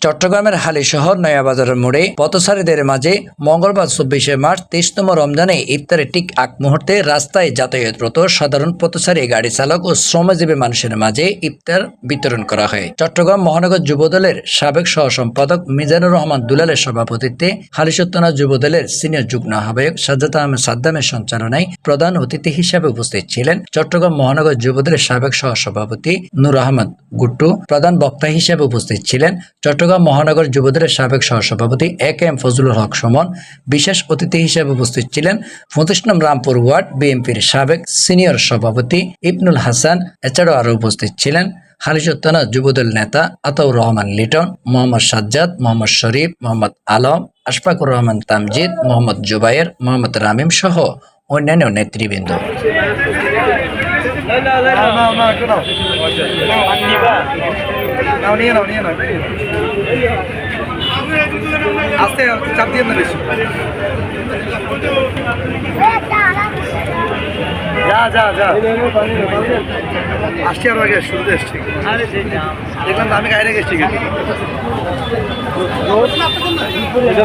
চট্টগ্রামের হালি শহর নয়াবাজারের মোড়ে পথচারীদের মাঝে মঙ্গলবার চব্বিশে মার্চ তেইশতম রমজানে ইফতারের ঠিক আগ মুহূর্তে রাস্তায় যাতায়াতরত সাধারণ পথচারী, গাড়ি চালক ও শ্রমজীবী মানুষের মাঝে ইফতার বিতরণ করা হয়। চট্টগ্রাম মহানগর যুবদলের সাবেক সহ সম্পাদক মিজানুর রহমান দুলালের সভাপতিত্বে হালিশত্তনা যুবদলের সিনিয়র যুগ্ম আহ্বায়ক সাজ্জাদ আহমেদ সাদ্দামের সঞ্চালনায় প্রধান অতিথি হিসাবে উপস্থিত ছিলেন চট্টগ্রাম মহানগর যুবদলের সাবেক সহ সভাপতি নূর আহমদ গুট্টু প্রধান বক্তা হিসেবে উপস্থিত ছিলেন চট্টগ্রাম মহানগর যুবদলের সাবেক সহসভাপতি A K M Fazlul Haque Sumon, বিশেষ অতিথি হিসেবে উপস্থিত ছিলেন ফতিসনম রামপুর ওয়ার্ড বিএনপির সাবেক সিনিয়র সভাপতি ইবনুল হাসান। এছাড়াও আরও উপস্থিত ছিলেন হালিশত্তানা যুবদল নেতা আতাউর রহমান লিটন, মোহাম্মদ সাজ্জাদ, মোহাম্মদ শরীফ, মোহাম্মদ আলম, আশফাকুর রহমান তামজিদ, মোহাম্মদ জুবাইর মোহাম্মদ রামিম সহ অন্যান্য নেতৃবৃন্দ। আস্তে চাপ দিয়ে না বেশি যা যা যা আসছি আরও আগে শুরুতে এসছি দেখলাম আমি গাড়ি গেছি এটা